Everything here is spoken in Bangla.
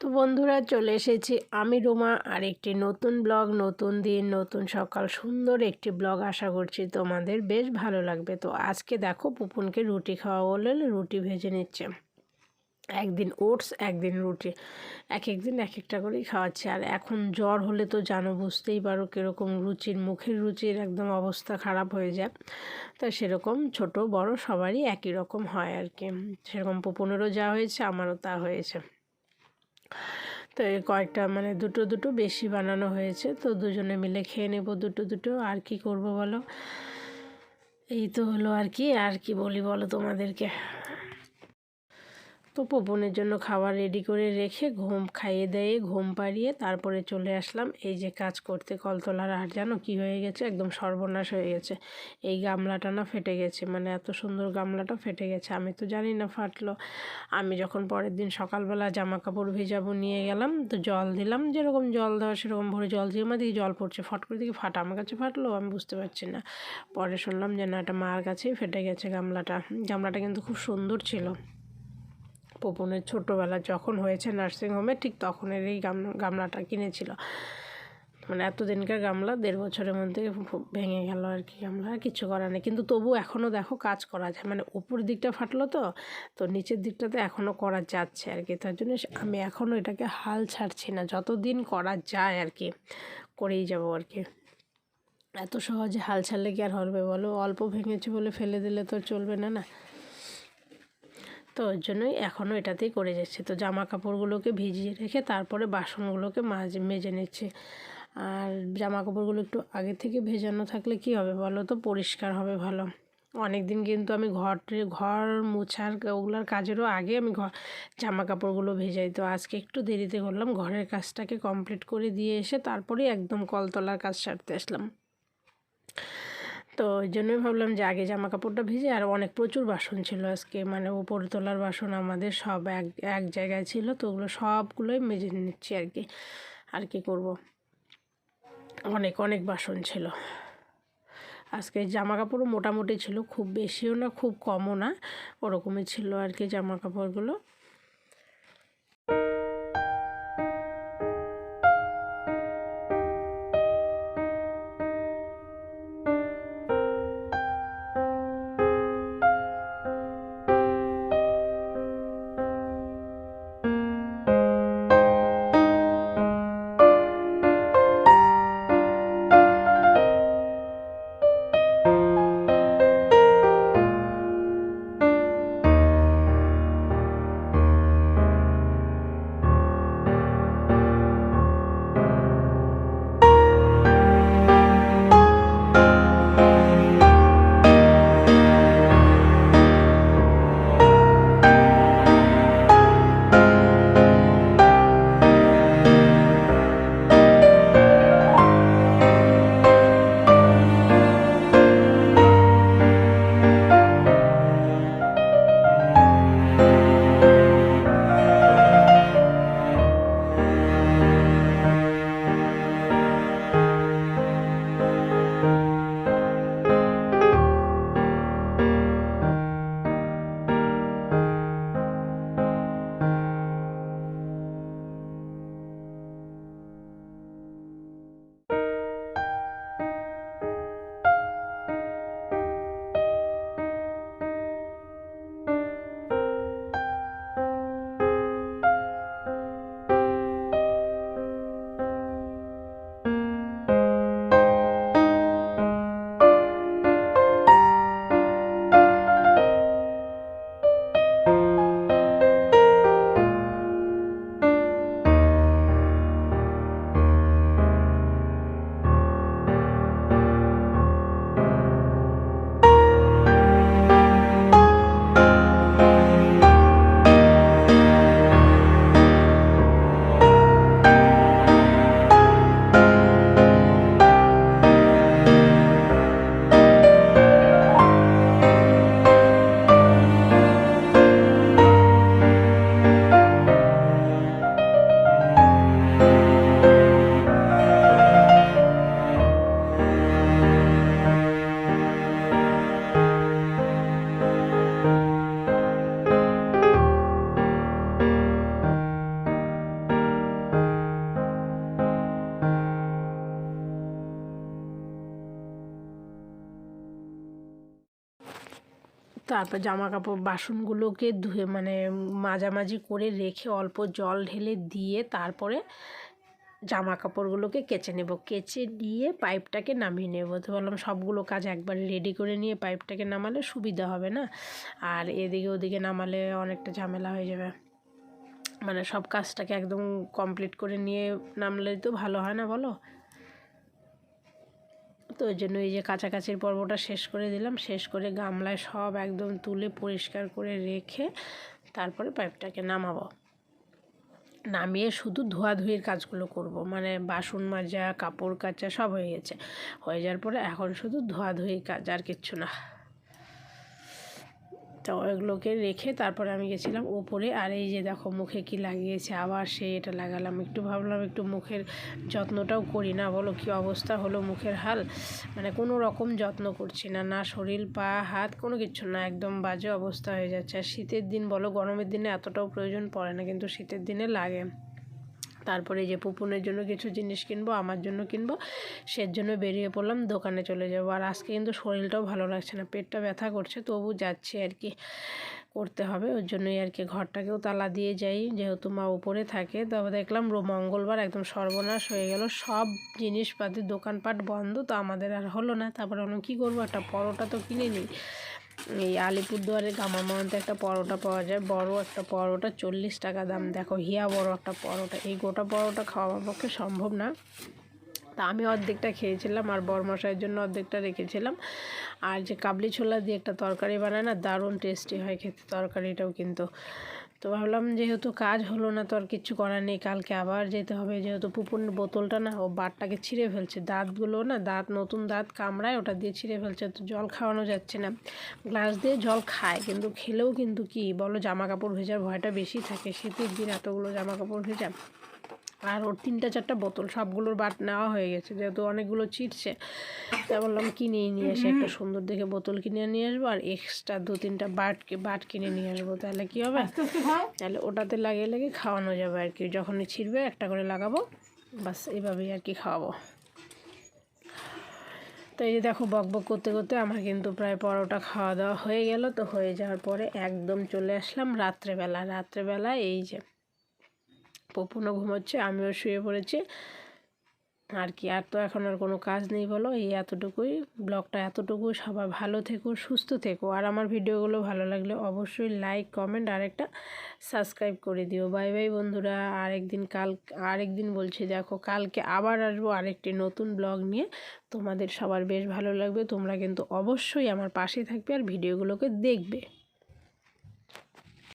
তো বন্ধুরা চলে এসেছি আমি রুমা আর একটি নতুন ব্লগ, নতুন দিন, নতুন সকাল, সুন্দর একটি ব্লগ আশা করছি তোমাদের বেশ ভালো লাগবে। তো আজকে দেখো পুপুনকে রুটি খাওয়া বললে রুটি ভেজে নিচ্ছে। একদিন ওটস, একদিন রুটি। এক একদিন এক একটা করেই খাওয়াচ্ছে। আর এখন জ্বর হলে তো জানো, বুঝতেই পারো কীরকম রুচির, মুখের রুচির একদম অবস্থা খারাপ হয়ে যায়। তো সেরকম ছোট, বড় সবারই একই রকম হয় আর কি। সেরকম পুপনেরও যা হয়েছে, আমারও তা হয়েছে। তো এই কয়েকটা মানে দুটো দুটো বেশি বানানো হয়েছে। তো দুজনে মিলে খেয়ে নেব দুটো দুটো। আর কি করব বলো? এই তো হলো আর কি। আর কি বলি বলো তোমাদেরকে? তো পবনের জন্য খাবার রেডি করে রেখে ঘুম খাইয়ে দিয়ে, ঘুম পাড়িয়ে তারপরে চলে আসলাম। এই যে কাজ করতে কলতলার আর জানো কি হয়ে গেছে? একদম সর্বনাশ হয়ে গেছে। এই গামলাটা না ফেটে গেছে মানে এত সুন্দর গামলাটা ফেটে গেছে। আমি তো জানি না ফাটলো। আমি যখন পরের দিন সকালবেলা জামা কাপড় ভেজাবো নিয়ে গেলাম, তো জল দিলাম। যেরকম জল দেওয়া, সেরকম ভরে জল দিয়ে আমার দিকে জল পড়ছে। ফট করে দিকে ফাটা আমার কাছে ফাটলো, আমি বুঝতে পারছি না। পরে শুনলাম যে না, এটা মার কাছেই ফেটে গেছে গামলাটা। গামলাটা কিন্তু খুব সুন্দর ছিল। পপুনের ছোটোবেলা যখন হয়েছে নার্সিংহোমে, ঠিক তখনের এই গাম, গামলাটা কিনেছিল। মানে এতদিনকার গামলা, দেড় বছরের মধ্যে ভেঙে গেল আর কি গামলা, আর কিছু করার নেই। কিন্তু তবু এখনও দেখো কাজ করা যায়। মানে উপর দিকটা ফাটলো তো তো নিচের দিকটাতে এখনও করা যাচ্ছে আর কি। তার জন্য আমি এখনও এটাকে হাল ছাড়ছি না। যতদিন করা যায় আর কি, করেই যাব আর কি। এত সহজে হাল ছাড়লে কি আর হবে বলো? অল্প ভেঙেছে বলে ফেলে দিলে তো চলবে না না? তো ওই জন্যই এখনও এটাতেই করে যাচ্ছে। তো জামা কাপড়গুলোকে ভিজিয়ে রেখে তারপরে বাসনগুলোকে মাঝে, মেজে নিচ্ছে। আর জামা কাপড়গুলো একটু আগে থেকে ভেজানো থাকলে কি হবে বলো তো? পরিষ্কার হবে ভালো। অনেক দিন কিন্তু আমি ঘর ঘর মোছার ওগুলার কাজেরও আগে আমি ঘর জামা কাপড়গুলো ভেজাই। তো আজকে একটু দেরিতে করলাম, ঘরের কাজটাকে কমপ্লিট করে দিয়ে এসে তারপরেই একদম কলতলার কাজ সারতে আসলাম। তো ওই জন্যই ভাবলাম যে আগে জামা কাপড়টা ভিজে আর অনেক প্রচুর বাসন ছিল আজকে। মানে ওপরে তোলার বাসন আমাদের সব এক এক জায়গায় ছিল, তো ওগুলো সবগুলোই মেজে নিচ্ছি আর কি। আর কি করব? অনেক অনেক বাসন ছিল। আজকে জামা কাপড়ও মোটামুটি ছিল, খুব বেশিও না, খুব কমও না। ওরকমই ছিল আর কি জামা কাপড়গুলো তারপর জামা কাপড় বাসনগুলোকে ধুয়ে মানে মাঝামাঝি করে রেখে অল্প জল ঢেলে দিয়ে তারপরে জামা কাপড়গুলোকে কেচে নেব। কেচে নিয়ে পাইপটাকে নামিয়ে নেব। তো বললাম সবগুলো কাজ একবার রেডি করে নিয়ে পাইপটাকে নামালে সুবিধা হবে না? আর এদিকে ওদিকে নামালে অনেকটা ঝামেলা হয়ে যাবে। মানে সব কাজটাকে একদম কমপ্লিট করে নিয়ে নামলে তো ভালো হয় না বলো? তো ওই জন্য এই যে কাছাকাছির পর্বটা শেষ করে দিলাম। শেষ করে গামলায় সব একদম তুলে পরিষ্কার করে রেখে তারপরে পাইপটাকে নামাবো। নামিয়ে শুধু ধোয়াধুয়ির কাজগুলো করব। মানে বাসন মাজা, কাপড় কাচা সব হয়ে গেছে। হয়ে যাওয়ার পরে এখন শুধু ধোয়াধুয়ির কাজ, আর কিচ্ছু না। তো ওইগুলোকে রেখে তারপরে আমি গেছিলাম ওপরে। আর এই যে দেখো মুখে কি লাগিয়েছে, আবার সে এটা লাগালাম। একটু ভাবলাম একটু মুখের যত্নটাও করি না, বলো কি অবস্থা হলো মুখের হাল? মানে কোনো রকম যত্ন করছি না না শরীর, পা, হাত, কোনো কিছু না, একদম বাজে অবস্থা হয়ে যাচ্ছে। আর শীতের দিন বলো, গরমের দিনে এতটাও প্রয়োজন পড়ে না, কিন্তু শীতের দিনে লাগে। তারপরে যে পুপুনের জন্য কিছু জিনিস কিনবো, আমার জন্য কিনবো সের জন্য বেরিয়ে পড়লাম, দোকানে চলে যাব। আর আজকে কিন্তু শরীরটাও ভালো লাগছে না, পেটটা ব্যথা করছে, তবু যাচ্ছি আর কি করতে হবে, ওর জন্যই আর কি ঘরটাকেও তালা দিয়ে যাই, যেহেতু মা উপরে থাকে। তবে দেখলাম মঙ্গলবার একদম সর্বনাশ হয়ে গেল, সব জিনিসপাতি দোকানপাট বন্ধ, তো আমাদের আর হলো না, তারপরে আমি কী করব, একটা পরোটা তো কিনে নিই। এই আলিপুরদুয়ারের গামামাতে একটা পরোটা পাওয়া যায়। বড় একটা পরোটা, চল্লিশ টাকা দাম। দেখো, হিয়া বড় একটা পরোটা। এই গোটা পরোটা খাওয়ার পক্ষে সম্ভব না। তা আমি অর্ধেকটা খেয়েছিলাম আর বরমশাইয়ের জন্য অর্ধেকটা রেখেছিলাম। আর যে কাবলি ছোলা দিয়ে একটা তরকারি বানায় না, দারুণ টেস্টি হয় খেতে। তরকারিটাও কিন্তু তো ভাবলাম যেহেতু কাজ হলো না তো আর কিছু করার নেই, কালকে আবার যেতে হবে। যেহেতু পুপুর বোতলটা না, ও বারটাকে ছিঁড়ে ফেলছে। দাঁতগুলো না, দাঁত, নতুন দাঁত কামড়ায় ওটা দিয়ে ছিঁড়ে ফেলছে। তো জল খাওয়ানো যাচ্ছে না। গ্লাস দিয়ে জল খায়, কিন্তু খেলেও কিন্তু কি? বলো জামা কাপড় ভেজার ভয়টা বেশি থাকে। শীতের দিন এতগুলো জামা কাপড় ভেজা। আর ওর তিনটা চারটা বোতল সবগুলোর বাট নেওয়া হয়ে গেছে যেহেতু অনেকগুলো চিটছে তাই বললাম কিনে নিয়ে এসে একটা সুন্দর দেখে বোতল কিনে নিয়ে আসব আর এক্সট্রা দু তিনটা বাট বাট কিনে নিয়ে আসব। তাহলে কী হবে? তাহলে ওটাতে লাগিয়ে লাগিয়ে খাওয়ানো যাবে আর কি। যখনই ছিঁড়বে একটা করে লাগাবো বাস এভাবেই আর কি খাওয়াবো। তো এই যে দেখো বক বক করতে করতে আমার কিন্তু প্রায় পরোটা খাওয়া দাওয়া হয়ে গেল। তো হয়ে যাওয়ার পরে একদম চলে আসলাম রাত্রেবেলা। রাত্রেবেলা এই যে পপুনও ঘুমোচ্ছে, আমিও শুয়ে পড়েছি। আর কি, আর তো এখন আর কোনো কাজ নেই বলো, এই এতটুকুই। ব্লগটা এতটুকুই সবাই ভালো থেকো, সুস্থ থেকো। আর আমার ভিডিওগুলো ভালো লাগলে অবশ্যই লাইক, কমেন্ট, আর একটা সাবস্ক্রাইব করে দিও। বাই বাই বন্ধুরা, আরেকদিন কাল, আরেকদিন বলছি, দেখো কালকে আবার আসব আরেকটি নতুন ব্লগ নিয়ে। তোমাদের সবার বেশ ভালো লাগবে, তোমরা কিন্তু অবশ্যই আমার পাশে থাকবে আর ভিডিওগুলোকে দেখবে।